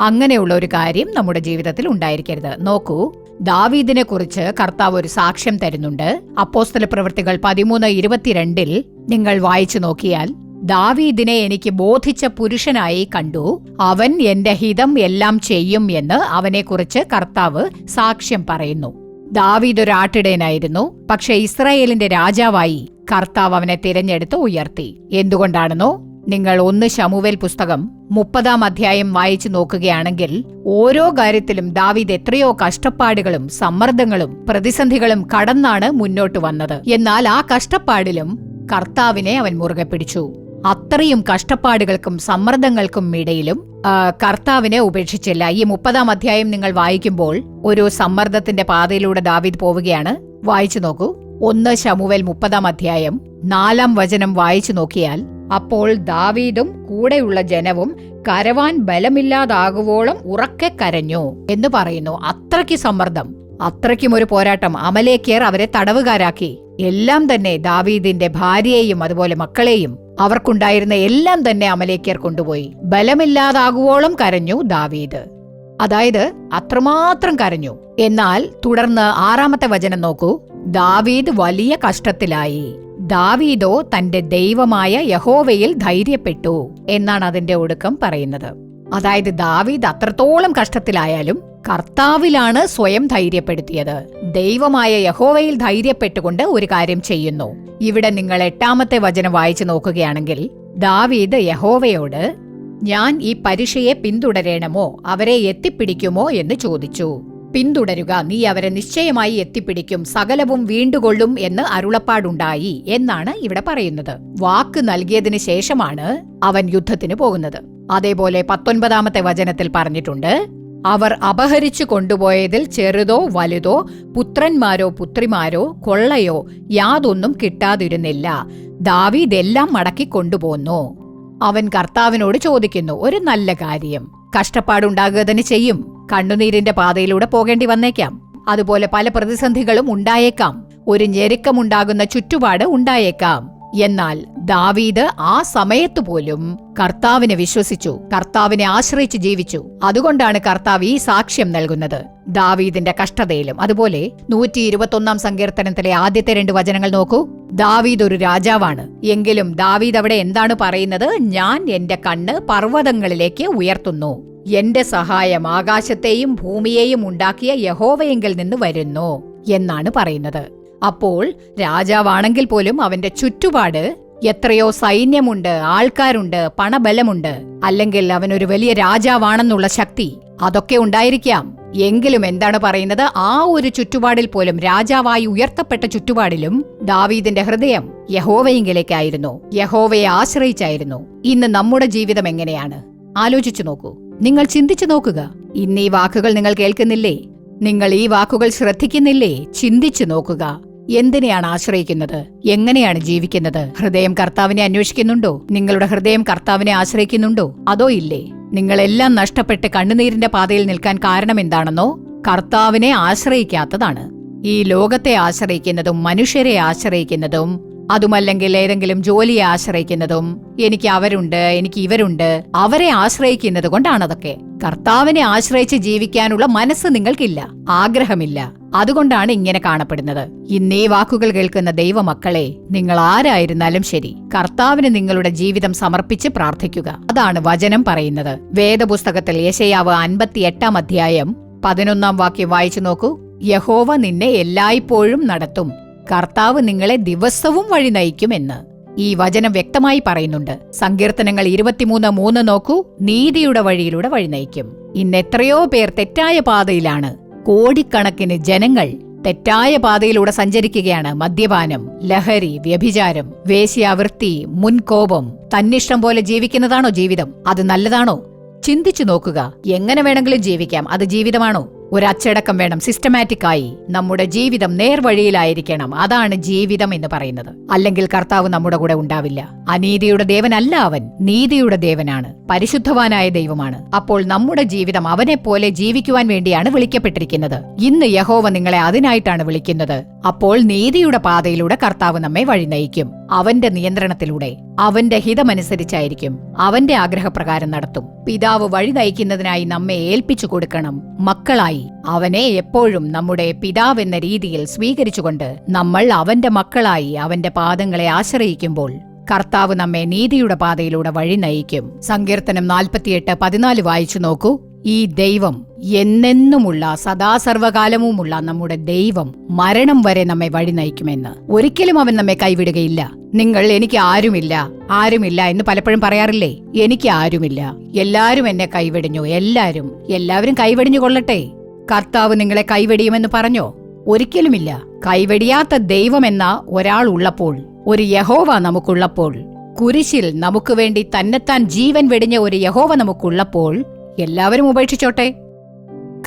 അങ്ങനെയുള്ള ഒരു കാര്യം നമ്മുടെ ജീവിതത്തിൽ ഉണ്ടായിരിക്കരുത്. നോക്കൂ ദാവീദിനെ കുറിച്ച് കർത്താവ് ഒരു സാക്ഷ്യം തരുന്നുണ്ട്. അപ്പോസ്തല പ്രവൃത്തികൾ പതിമൂന്ന് ഇരുപത്തിരണ്ടിൽ നിങ്ങൾ വായിച്ചു നോക്കിയാൽ ദാവീദിനെ എനിക്ക് ബോധിച്ച പുരുഷനായി കണ്ടു. അവൻ എന്റെ ഹിതം എല്ലാം ചെയ്യും എന്ന് അവനെക്കുറിച്ച് കർത്താവ് സാക്ഷ്യം പറയുന്നു. ദാവീദ് ഒരു ആട്ടിടയനായിരുന്നു. പക്ഷെ ഇസ്രായേലിന്റെ രാജാവായി കർത്താവ് അവനെ തിരഞ്ഞെടുത്ത് ഉയർത്തി. എന്തുകൊണ്ടാണെന്നോ? നിങ്ങൾ ഒന്ന് ശമുവേൽ പുസ്തകം മുപ്പതാം അധ്യായം വായിച്ചു നോക്കുകയാണെങ്കിൽ ഓരോ കാര്യത്തിലും ദാവീദ് എത്രയോ കഷ്ടപ്പാടുകളും സമ്മർദ്ദങ്ങളും പ്രതിസന്ധികളും കടന്നാണ് മുന്നോട്ട് വന്നത്. എന്നാൽ ആ കഷ്ടപ്പാടിലും കർത്താവിനെ അവൻ മുറുകെ പിടിച്ചു. അത്രയും കഷ്ടപ്പാടുകൾക്കും സമ്മർദ്ദങ്ങൾക്കും ഇടയിലും കർത്താവിനെ ഉപേക്ഷിച്ചില്ല. ഈ മുപ്പതാം അധ്യായം നിങ്ങൾ വായിക്കുമ്പോൾ ഒരു സമ്മർദ്ദത്തിന്റെ പാതയിലൂടെ ദാവീദ് പോവുകയാണ്. വായിച്ചു നോക്കൂ. ഒന്ന് ശമുവൽ മുപ്പതാം അധ്യായം നാലാം വചനം വായിച്ചു നോക്കിയാൽ അപ്പോൾ ദാവീദും കൂടെയുള്ള ജനവും കരവാൻ ബലമില്ലാതാകുവോളം ഉറക്കെ കരഞ്ഞു എന്ന് പറയുന്നു. അത്രയ്ക്ക് സമ്മർദ്ദം അത്രയ്ക്കും ഒരു പോരാട്ടം. അമലേക്കിയർ അവരെ തടവുകാരാക്കി. എല്ലാം തന്നെ ദാവീദിന്റെ ഭാര്യയെയും അതുപോലെ മക്കളെയും അവർക്കുണ്ടായിരുന്ന എല്ലാം തന്നെ അമലേക്കർ കൊണ്ടുപോയി. ബലമില്ലാതാകുവോളം കരഞ്ഞു ദാവീദ്. അതായത് അത്രമാത്രം കരഞ്ഞു. എന്നാൽ തുടർന്ന് ആറാമത്തെ വചനം നോക്കൂ. ദാവീദ് വലിയ കഷ്ടത്തിലായി. ദാവീദോ തന്റെ ദൈവമായ യഹോവയിൽ ധൈര്യപ്പെട്ടു എന്നാണ് അതിന്റെ ഒടുക്കം പറയുന്നത്. അതായത് ദാവീദ് അത്രത്തോളം കഷ്ടത്തിലായാലും കർത്താവിലാണ് സ്വയം ധൈര്യപ്പെടുത്തിയത്. ദൈവമായ യഹോവയിൽ ധൈര്യപ്പെട്ടുകൊണ്ട് ഒരു കാര്യം ചെയ്യുന്നു. ഇവിടെ നിങ്ങൾ എട്ടാമത്തെ വചനം വായിച്ചു നോക്കുകയാണെങ്കിൽ ദാവീദ് യഹോവയോട് ഞാൻ ഈ പരീക്ഷയെ പിന്തുടരണമോ? അവരെ എത്തിപ്പിടിക്കുമോ? എന്ന് ചോദിച്ചു. പിന്തുടരുക. നീ അവരെ നിശ്ചയമായി എത്തിപ്പിടിക്കും. സകലവും വീണ്ടുകൊള്ളും എന്ന് അരുളപ്പാടുണ്ടായി എന്നാണ് ഇവിടെ പറയുന്നത്. വാക്ക് നൽകിയതിനു ശേഷമാണ് അവൻ യുദ്ധത്തിന് പോകുന്നത്. അതേപോലെ പത്തൊൻപതാമത്തെ വചനത്തിൽ പറഞ്ഞിട്ടുണ്ട് അവർ അപഹരിച്ചു കൊണ്ടുപോയതിൽ ചെറുതോ വലുതോ പുത്രന്മാരോ പുത്രിമാരോ കൊള്ളയോ യാതൊന്നും കിട്ടാതിരുന്നില്ല. ദാവീദെല്ലാം മടക്കി കൊണ്ടുപോന്നു. അവൻ കർത്താവിനോട് ചോദിക്കുന്നു ഒരു നല്ല കാര്യം. കഷ്ടപ്പാടുണ്ടാകുക തന്നെ ചെയ്യും. കണ്ണുനീരിന്റെ പാതയിലൂടെ പോകേണ്ടി വന്നേക്കാം. അതുപോലെ പല പ്രതിസന്ധികളും ഉണ്ടായേക്കാം. ഒരു ഞെരുക്കമുണ്ടാകുന്ന ചുറ്റുപാട് ഉണ്ടായേക്കാം. എന്നാൽ ദാവീദ് ആ സമയത്ത് പോലും കർത്താവിനെ വിശ്വസിച്ചു കർത്താവിനെ ആശ്രയിച്ച് ജീവിച്ചു. അതുകൊണ്ടാണ് കർത്താവ് ഈ സാക്ഷ്യം നൽകുന്നത്. ദാവീദിന്റെ കഷ്ടതയിലും. അതുപോലെ നൂറ്റി ഇരുപത്തൊന്നാം സങ്കീർത്തനത്തിലെ ആദ്യത്തെ രണ്ട് വചനങ്ങൾ നോക്കൂ. ദാവീദ് ഒരു രാജാവാണ്. എങ്കിലും ദാവീദ് അവിടെ എന്താണ് പറയുന്നത്? ഞാൻ എന്റെ കണ്ണ് പർവതങ്ങളിലേക്ക് ഉയർത്തുന്നു. എന്റെ സഹായം ആകാശത്തെയും ഭൂമിയെയും ഉണ്ടാക്കിയ യഹോവയെങ്കിൽ നിന്ന് വരുന്നു എന്നാണ് പറയുന്നത്. അപ്പോൾ രാജാവാണെങ്കിൽ പോലും അവന്റെ ചുറ്റുപാട് എത്രയോ സൈന്യമുണ്ട് ആൾക്കാരുണ്ട് പണബലമുണ്ട്. അല്ലെങ്കിൽ അവനൊരു വലിയ രാജാവാണെന്നുള്ള ശക്തി. അതൊക്കെ ഉണ്ടായിരിക്കാം. എങ്കിലും എന്താണ് പറയുന്നത്? ആ ഒരു ചുറ്റുപാടിൽ പോലും രാജാവായി ഉയർത്തപ്പെട്ട ചുറ്റുപാടിലും ദാവീദിന്റെ ഹൃദയം യഹോവയെങ്കിലേക്കായിരുന്നു. യഹോവയെ ആശ്രയിച്ചായിരുന്നു. ഇന്ന് നമ്മുടെ ജീവിതം എങ്ങനെയാണ്? ആലോചിച്ചു നോക്കൂ. നിങ്ങൾ ചിന്തിച്ചു നോക്കുക. ഇന്ന് ഈ വാക്കുകൾ നിങ്ങൾ കേൾക്കുന്നില്ലേ? നിങ്ങൾ ഈ വാക്കുകൾ ശ്രദ്ധിക്കുന്നില്ലേ? ചിന്തിച്ചു നോക്കുക. എന്തിനെയാണ് ആശ്രയിക്കുന്നത്? എങ്ങനെയാണ് ജീവിക്കുന്നത്? ഹൃദയം കർത്താവിനെ അന്വേഷിക്കുന്നുണ്ടോ? നിങ്ങളുടെ ഹൃദയം കർത്താവിനെ ആശ്രയിക്കുന്നുണ്ടോ? അതോ ഇല്ലേ? നിങ്ങളെല്ലാം നഷ്ടപ്പെട്ട് കണ്ണുനീരിന്റെ പാതയിൽ നിൽക്കാൻ കാരണം എന്താണെന്നോ കർത്താവിനെ ആശ്രയിക്കാത്തതാണ്. ഈ ലോകത്തെ ആശ്രയിക്കുന്നതും മനുഷ്യരെ ആശ്രയിക്കുന്നതും അതുമല്ലെങ്കിൽ ഏതെങ്കിലും ജോലിയെ ആശ്രയിക്കുന്നതും എനിക്ക് അവരുണ്ട് എനിക്ക് ഇവരുണ്ട് അവരെ ആശ്രയിക്കുന്നത് കൊണ്ടാണതൊക്കെ കർത്താവിനെ ആശ്രയിച്ച് ജീവിക്കാനുള്ള മനസ്സ് നിങ്ങൾക്കില്ല ആഗ്രഹമില്ല. അതുകൊണ്ടാണ് ഇങ്ങനെ കാണപ്പെടുന്നത്. ഇന്നീ വാക്കുകൾ കേൾക്കുന്ന ദൈവമക്കളെ നിങ്ങൾ ആരായിരുന്നാലും ശരി. കർത്താവിന് നിങ്ങളുടെ ജീവിതം സമർപ്പിച്ച് പ്രാർത്ഥിക്കുക. അതാണ് വചനം പറയുന്നത്. വേദപുസ്തകത്തിൽ യശയാവ് അൻപത്തി എട്ടാം അധ്യായം പതിനൊന്നാം വാക്യം വായിച്ചു നോക്കൂ. യഹോവ നിന്നെ എല്ലായ്പ്പോഴും നടത്തും. കർത്താവ് നിങ്ങളെ ദിവസവും വഴി നയിക്കുമെന്ന് ഈ വചനം വ്യക്തമായി പറയുന്നുണ്ട്. സങ്കീർത്തനങ്ങൾ ഇരുപത്തിമൂന്ന് മൂന്ന് നോക്കൂ. നീതിയുടെ വഴിയിലൂടെ വഴി നയിക്കും. ഇന്ന് എത്രയോ പേർ തെറ്റായ പാതയിലാണ്. കോടിക്കണക്കിന് ജനങ്ങൾ തെറ്റായ പാതയിലൂടെ സഞ്ചരിക്കുകയാണ് മദ്യപാനം ലഹരി വ്യഭിചാരം വേശ്യാവൃത്തി മുൻകോപം. തന്നിഷ്ടം പോലെ ജീവിക്കുന്നതാണോ ജീവിതം? അത് നല്ലതാണോ? ചിന്തിച്ചു നോക്കുക. എങ്ങനെ വേണമെങ്കിലും ജീവിക്കാം. അത് ജീവിതമാണോ? ഒരു അച്ചടക്കം വേണം. സിസ്റ്റമാറ്റിക് ആയി നമ്മുടെ ജീവിതം നേർവഴിയിലായിരിക്കണം. അതാണ് ജീവിതം എന്ന് പറയുന്നത്. അല്ലെങ്കിൽ കർത്താവ് നമ്മുടെ കൂടെ ഉണ്ടാവില്ല. അനീതിയുടെ ദേവനല്ല അവൻ. നീതിയുടെ ദേവനാണ്. പരിശുദ്ധവാനായ ദൈവമാണ്. അപ്പോൾ നമ്മുടെ ജീവിതം അവനെ പോലെ ജീവിക്കുവാൻ വേണ്ടിയാണ് വിളിക്കപ്പെട്ടിരിക്കുന്നത്. ഇന്ന് യഹോവ നിങ്ങളെ അതിനായിട്ടാണ് വിളിക്കുന്നത്. അപ്പോൾ നീതിയുടെ പാതയിലൂടെ കർത്താവ് നമ്മെ വഴി നയിക്കും അവന്റെ നിയന്ത്രണത്തിലൂടെ അവന്റെ ഹിതമനുസരിച്ചായിരിക്കും അവന്റെ ആഗ്രഹപ്രകാരം നടത്തും. പിതാവ് വഴി നയിക്കുന്നതിനായി നമ്മെ ഏൽപ്പിച്ചു കൊടുക്കണം. മക്കളായി അവനെ എപ്പോഴും നമ്മുടെ പിതാവെന്ന രീതിയിൽ സ്വീകരിച്ചുകൊണ്ട് നമ്മൾ അവന്റെ മക്കളായി അവന്റെ പാദങ്ങളെ ആശ്രയിക്കുമ്പോൾ കർത്താവ് നമ്മെ നീതിയുടെ പാതയിലൂടെ വഴി നയിക്കും. സങ്കീർത്തനം നാൽപ്പത്തിയെട്ട് പതിനാല് വായിച്ചു നോക്കൂ. ഈ ദൈവം എന്നെന്നുമുള്ള സദാസർവകാലവുമുള്ള നമ്മുടെ ദൈവം മരണം വരെ നമ്മെ വഴി നയിക്കുമെന്ന്. ഒരിക്കലും അവൻ നമ്മെ കൈവിടുകയില്ല. നിങ്ങൾ എനിക്ക് ആരുമില്ല. ആരുമില്ല എന്ന് പലപ്പോഴും പറയാറില്ലേ? എനിക്ക് ആരുമില്ല. എല്ലാവരും എന്നെ കൈവെടിഞ്ഞു. എല്ലാവരും എല്ലാവരും കൈവെടിഞ്ഞു കൊള്ളട്ടെ. കർത്താവ് നിങ്ങളെ കൈവെടിയുമെന്ന് പറഞ്ഞോ? ഒരിക്കലുമില്ല. കൈവെടിയാത്ത ദൈവമെന്ന ഒരാൾ ഉള്ളപ്പോൾ ഒരു യഹോവ നമുക്കുള്ളപ്പോൾ കുരിശിൽ നമുക്ക് വേണ്ടി തന്നെത്താൻ ജീവൻ വെടിഞ്ഞ ഒരു യഹോവ നമുക്കുള്ളപ്പോൾ എല്ലാവരും ഉപേക്ഷിച്ചോട്ടെ.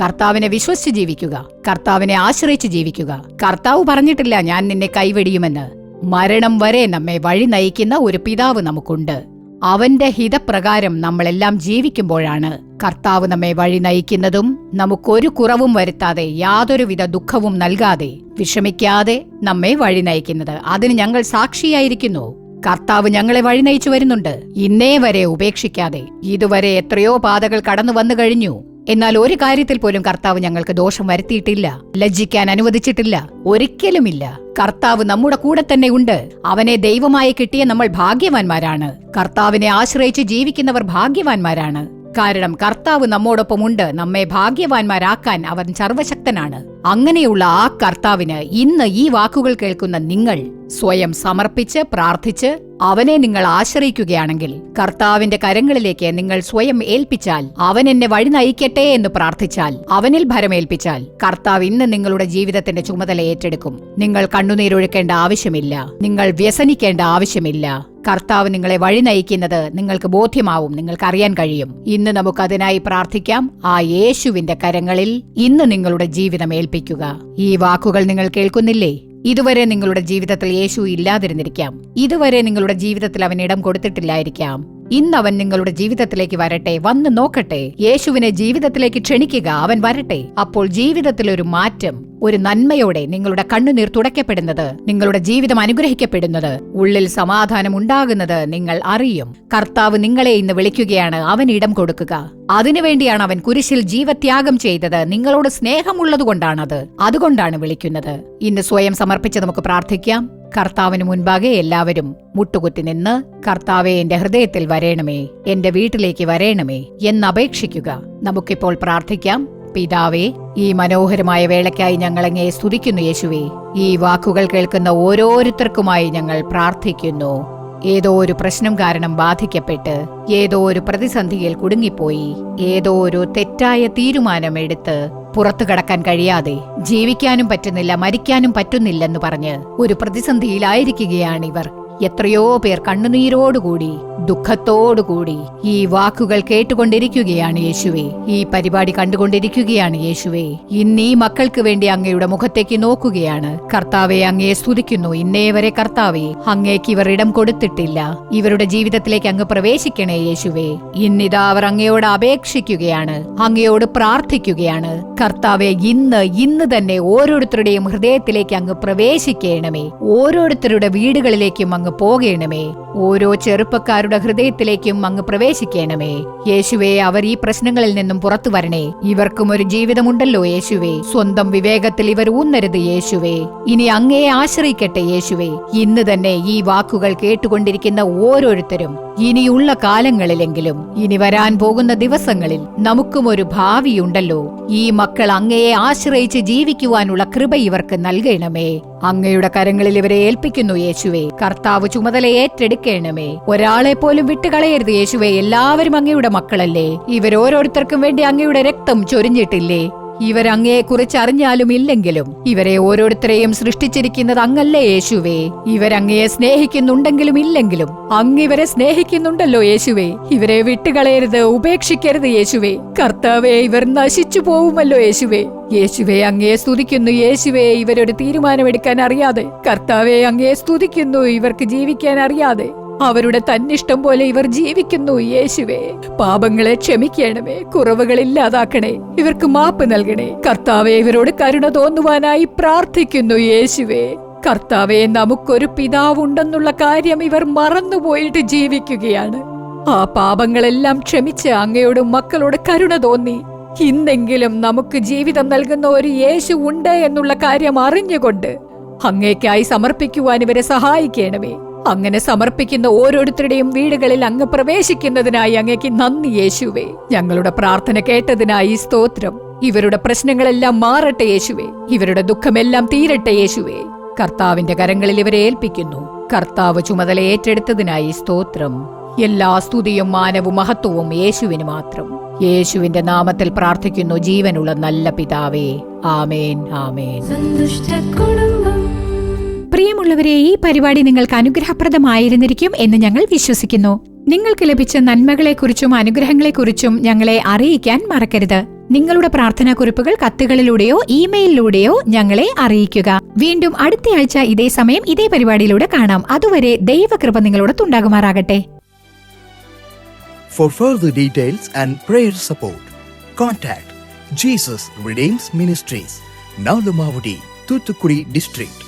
കർത്താവിനെ വിശ്വസിച്ച് ജീവിക്കുക കർത്താവിനെ ആശ്രയിച്ച് ജീവിക്കുക. കർത്താവ് പറഞ്ഞിട്ടില്ല ഞാൻ നിന്നെ കൈവെടിയുമെന്ന്. മരണം വരെ നമ്മെ വഴി നയിക്കുന്ന ഒരു പിതാവ് നമുക്കുണ്ട്. അവന്റെ ഹിതപ്രകാരം നമ്മളെല്ലാം ജീവിക്കുമ്പോഴാണ് കർത്താവ് നമ്മെ വഴി നയിക്കുന്നതും നമുക്കൊരു കുറവും വരുത്താതെ യാതൊരുവിധ ദുഃഖവും നൽകാതെ വിഷമിക്കാതെ നമ്മെ വഴി നയിക്കുന്നത്. അതിന് ഞങ്ങൾ സാക്ഷിയായിരിക്കുന്നു. കർത്താവ് ഞങ്ങളെ വഴി നയിച്ചു വരുന്നുണ്ട്. ഇന്നേ വരെ ഉപേക്ഷിക്കാതെ. ഇതുവരെ എത്രയോ പാതകൾ കടന്നു വന്നു കഴിഞ്ഞു. എന്നാൽ ഒരു കാര്യത്തിൽ പോലും കർത്താവ് ഞങ്ങൾക്ക് ദോഷം വരുത്തിയിട്ടില്ല. ലജ്ജിക്കാൻ അനുവദിച്ചിട്ടില്ല. ഒരിക്കലുമില്ല. കർത്താവ് നമ്മുടെ കൂടെ തന്നെ ഉണ്ട്. അവനെ ദൈവമായി കിട്ടിയ നമ്മൾ ഭാഗ്യവാന്മാരാണ്. കർത്താവിനെ ആശ്രയിച്ച് ജീവിക്കുന്നവർ ഭാഗ്യവാന്മാരാണ്. കാരണം കർത്താവ് നമ്മോടൊപ്പമുണ്ട്. നമ്മെ ഭാഗ്യവാന്മാരാക്കാൻ അവൻ സർവശക്തനാണ്. അങ്ങനെയുള്ള ആ കർത്താവിന് ഇന്ന് ഈ വാക്കുകൾ കേൾക്കുന്ന നിങ്ങൾ സ്വയം സമർപ്പിച്ച് പ്രാർത്ഥിച്ച് അവനെ നിങ്ങൾ ആശ്രയിക്കുകയാണെങ്കിൽ കർത്താവിന്റെ കരങ്ങളിലേക്ക് നിങ്ങൾ സ്വയം ഏൽപ്പിച്ചാൽ അവൻ എന്നെ വഴി നയിക്കട്ടെ എന്ന് പ്രാർത്ഥിച്ചാൽ അവനിൽ ഭരമേൽപ്പിച്ചാൽ കർത്താവ് ഇന്ന് നിങ്ങളുടെ ജീവിതത്തിന്റെ ചുമതല ഏറ്റെടുക്കും. നിങ്ങൾ കണ്ണുനീരൊഴുക്കേണ്ട ആവശ്യമില്ല. നിങ്ങൾ വ്യസനിക്കേണ്ട ആവശ്യമില്ല. കർത്താവ് നിങ്ങളെ വഴി നയിക്കുന്നത് നിങ്ങൾക്ക് ബോധ്യമാവും നിങ്ങൾക്ക് അറിയാൻ കഴിയും. ഇന്ന് നമുക്ക് അതിനായി പ്രാർത്ഥിക്കാം. ആ യേശുവിന്റെ കരങ്ങളിൽ ഇന്ന് നിങ്ങളുടെ ജീവിതം ഏൽപ്പിക്കുക. ഈ വാക്കുകൾ നിങ്ങൾ കേൾക്കുന്നില്ലേ? ഇതുവരെ നിങ്ങളുടെ ജീവിതത്തിൽ യേശു ഇല്ലാതിരുന്നിരിക്കാം. ഇതുവരെ നിങ്ങളുടെ ജീവിതത്തിൽ അവൻ ഇടം കൊടുത്തിട്ടില്ലായിരിക്കാം. ഇന്ന് അവൻ നിങ്ങളുടെ ജീവിതത്തിലേക്ക് വരട്ടെ. വന്ന് നോക്കട്ടെ. യേശുവിനെ ജീവിതത്തിലേക്ക് ക്ഷണിക്കുക. അവൻ വരട്ടെ. അപ്പോൾ ജീവിതത്തിലൊരു മാറ്റം ഒരു നന്മയോടെ നിങ്ങളുടെ കണ്ണുനീർ തുടയ്ക്കപ്പെടുന്നത് നിങ്ങളുടെ ജീവിതം അനുഗ്രഹിക്കപ്പെടുന്നത് ഉള്ളിൽ സമാധാനം ഉണ്ടാകുന്നത് നിങ്ങൾ അറിയും. കർത്താവ് നിങ്ങളെ ഇന്ന് വിളിക്കുകയാണ്. അവൻ ഇടം കൊടുക്കുക. അതിനുവേണ്ടിയാണ് അവൻ കുരിശിൽ ജീവത്യാഗം ചെയ്തത്. നിങ്ങളോട് സ്നേഹമുള്ളതുകൊണ്ടാണത്. അതുകൊണ്ടാണ് വിളിക്കുന്നത്. ഇന്ന് സ്വയം സമർപ്പിച്ച് നമുക്ക് പ്രാർത്ഥിക്കാം. കർത്താവിന് മുൻപാകെ എല്ലാവരും മുട്ടുകുത്തി നിന്ന് കർത്താവെ എന്റെ ഹൃദയത്തിൽ വരേണമേ എന്റെ വീട്ടിലേക്ക് വരേണമേ എന്നപേക്ഷിക്കുക നമുക്കിപ്പോൾ പ്രാർത്ഥിക്കാം. പിതാവേ ഈ മനോഹരമായ വേളയ്ക്കായി ഞങ്ങളങ്ങേ സ്തുതിക്കുന്നു യേശുവേ. ഈ വാക്കുകൾ കേൾക്കുന്ന ഓരോരുത്തർക്കുമായി ഞങ്ങൾ പ്രാർത്ഥിക്കുന്നു. ഏതോ ഒരു പ്രശ്നം കാരണം ബാധിക്കപ്പെട്ട് ഏതോ ഒരു പ്രതിസന്ധിയിൽ കുടുങ്ങിപ്പോയി. ഏതോ ഒരു തെറ്റായ തീരുമാനം തീരുമാനമെടുത്ത് പുറത്തു കടക്കാൻ കഴിയാതെ ജീവിക്കാനും പറ്റുന്നില്ല മരിക്കാനും പറ്റുന്നില്ലെന്ന് പറഞ്ഞ് ഒരു പ്രതിസന്ധിയിലായിരിക്കുകയാണിവർ എത്രയോ പേർ കണ്ണുനീരോടുകൂടി ദുഃഖത്തോടുകൂടി ഈ വാക്കുകൾ കേട്ടുകൊണ്ടിരിക്കുകയാണ് യേശുവേ. ഈ പരിപാടി കണ്ടുകൊണ്ടിരിക്കുകയാണ് യേശുവേ. ഇന്ന് ഈ മക്കൾക്ക് വേണ്ടി അങ്ങയുടെ മുഖത്തേക്ക് നോക്കുകയാണ്. കർത്താവെ അങ്ങയെ സ്തുതിക്കുന്നു. ഇന്നേ വരെ കർത്താവെ അങ്ങേക്ക് ഇവർ ഇടം കൊടുത്തിട്ടില്ല. ഇവരുടെ ജീവിതത്തിലേക്ക് അങ്ങ് പ്രവേശിക്കണേ യേശുവേ. ഇന്നിതാ അവർ അങ്ങയോട് അപേക്ഷിക്കുകയാണ് അങ്ങയോട് പ്രാർത്ഥിക്കുകയാണ്. കർത്താവെ ഇന്ന് ഇന്ന് തന്നെ ഓരോരുത്തരുടെയും ഹൃദയത്തിലേക്ക് അങ്ങ് പ്രവേശിക്കണമേ. ഓരോരുത്തരുടെ വീടുകളിലേക്കും അങ്ങ് അങ്ങ് പോകണമേ. ഓരോ ചെറുപ്പക്കാരുടെ ഹൃദയത്തിലേക്കും അങ്ങ് പ്രവേശിക്കണമേ. യേശുവേ അവർ ഈ പ്രശ്നങ്ങളിൽ നിന്നും പുറത്തു വരണേ. ഇവർക്കും ഒരു ജീവിതമുണ്ടല്ലോ യേശുവേ. സ്വന്തം വിവേകത്തിൽ ഇവർ ഊന്നരുത് യേശുവേ. ഇനി അങ്ങയെ ആശ്രയിക്കട്ടെ യേശുവേ. ഇന്ന് തന്നെ ഈ വാക്കുകൾ കേട്ടുകൊണ്ടിരിക്കുന്ന ഓരോരുത്തരും ഇനിയുള്ള കാലങ്ങളിലെങ്കിലും ഇനി വരാൻ പോകുന്ന ദിവസങ്ങളിൽ നമുക്കും ഒരു ഭാവിയുണ്ടല്ലോ. ഈ മക്കൾ അങ്ങയെ ആശ്രയിച്ച് ജീവിക്കുവാനുള്ള കൃപ ഇവർക്ക് നൽകണമേ. അങ്ങയുടെ കരങ്ങളിൽ ഇവരെ ഏൽപ്പിക്കുന്നു യേശുവേ. കർത്താവ് ചുമതല ഏറ്റെടുക്കണമേ. ഒരാളെ പോലും വിട്ടുകളയരുത് യേശുവേ. എല്ലാവരും അങ്ങയുടെ മക്കളല്ലേ. ഇവരോരോരുത്തർക്കും വേണ്ടി അങ്ങയുടെ രക്തം ചൊരിഞ്ഞിട്ടില്ലേ. ഇവരങ്ങയെ കുറിച്ച് അറിഞ്ഞാലും ഇല്ലെങ്കിലും ഇവരെ ഓരോരുത്തരെയും സൃഷ്ടിച്ചിരിക്കുന്നത് അങ്ങല്ലേ യേശുവേ. ഇവരങ്ങയെ സ്നേഹിക്കുന്നുണ്ടെങ്കിലും ഇല്ലെങ്കിലും അങ്ങിവരെ സ്നേഹിക്കുന്നുണ്ടല്ലോ യേശുവേ. ഇവരെ വിട്ടുകളയരുത് ഉപേക്ഷിക്കരുത് യേശുവേ. കർത്താവെ ഇവർ നശിച്ചു പോവുമല്ലോ യേശുവേ. യേശുവെ അങ്ങയെ സ്തുതിക്കുന്നു. യേശുവെ ഇവരൊരു തീരുമാനമെടുക്കാൻ അറിയാതെ. കർത്താവെ അങ്ങയെ സ്തുതിക്കുന്നു. ഇവർക്ക് ജീവിക്കാൻ അറിയാതെ. അവരുടെ തന്നിഷ്ടം പോലെ ഇവർ ജീവിക്കുന്നു യേശുവേ. പാപങ്ങളെ ക്ഷമിക്കണമേ കുറവുകൾ ഇല്ലാതാക്കണേ ഇവർക്ക് മാപ്പ് നൽകണേ. കർത്താവെ ഇവരോട് കരുണ തോന്നുവാനായി പ്രാർത്ഥിക്കുന്നു യേശുവേ. കർത്താവെ നമുക്കൊരു പിതാവുണ്ടെന്നുള്ള കാര്യം ഇവർ മറന്നുപോയിട്ട് ജീവിക്കുകയാണ്. ആ പാപങ്ങളെല്ലാം ക്ഷമിച്ച് അങ്ങയോട് മക്കളോട് കരുണ തോന്നി. ഇന്നെങ്കിലും നമുക്ക് ജീവിതം നൽകുന്ന ഒരു യേശു ഉണ്ട് എന്നുള്ള കാര്യം അറിഞ്ഞുകൊണ്ട് അങ്ങേക്കായി സമർപ്പിക്കുവാൻ ഇവരെ സഹായിക്കണമേ. അങ്ങനെ സമർപ്പിക്കുന്ന ഓരോരുത്തരുടെയും വീടുകളിൽ അങ്ങ് പ്രവേശിക്കുന്നതിനായി അങ്ങേക്ക് നന്ദി യേശുവേ. ഞങ്ങളുടെ പ്രാർത്ഥന കേട്ടതിനായി സ്തോത്രം. ഇവരുടെ പ്രശ്നങ്ങളെല്ലാം മാറട്ടെ യേശുവേ. ഇവരുടെ ദുഃഖമെല്ലാം തീരട്ടെ യേശുവേ. കർത്താവിന്റെ കരങ്ങളിൽ ഇവരെ ഏൽപ്പിക്കുന്നു. കർത്താവ് ചുമതല ഏറ്റെടുത്തതിനായി സ്തോത്രം. എല്ലാ സ്തുതിയും മാനവും മഹത്വവും യേശുവിന് മാത്രം. യേശുവിന്റെ നാമത്തിൽ പ്രാർത്ഥിക്കുന്നു ജീവനുള്ള നല്ല പിതാവേ. ആമേൻ ആമേൻ. സന്തുഷ്ടകുടുംബം പ്രിയമുള്ളവരെ ഈ പരിപാടി നിങ്ങൾക്ക് അനുഗ്രഹപ്രദമായിരുന്നിരിക്കും എന്ന് ഞങ്ങൾ വിശ്വസിക്കുന്നു. നിങ്ങൾക്ക് ലഭിച്ച നന്മകളെക്കുറിച്ചും അനുഗ്രഹങ്ങളെക്കുറിച്ചും ഞങ്ങളെ അറിയിക്കാൻ മറക്കരുത്. നിങ്ങളുടെ പ്രാർത്ഥനാ കുറിപ്പുകൾ കത്തുകളിലൂടെയോ ഇമെയിലിലൂടെയോ ഞങ്ങളെ അറിയിക്കുക. വീണ്ടും അടുത്തയാഴ്ച ഇതേ സമയം ഇതേ പരിപാടിയിലൂടെ കാണാം. അതുവരെ ദൈവകൃപ നിങ്ങളോടൊത്തുണ്ടാകുമാറാകട്ടെ. For further details and prayer support, contact Jesus Redeems Ministries, District,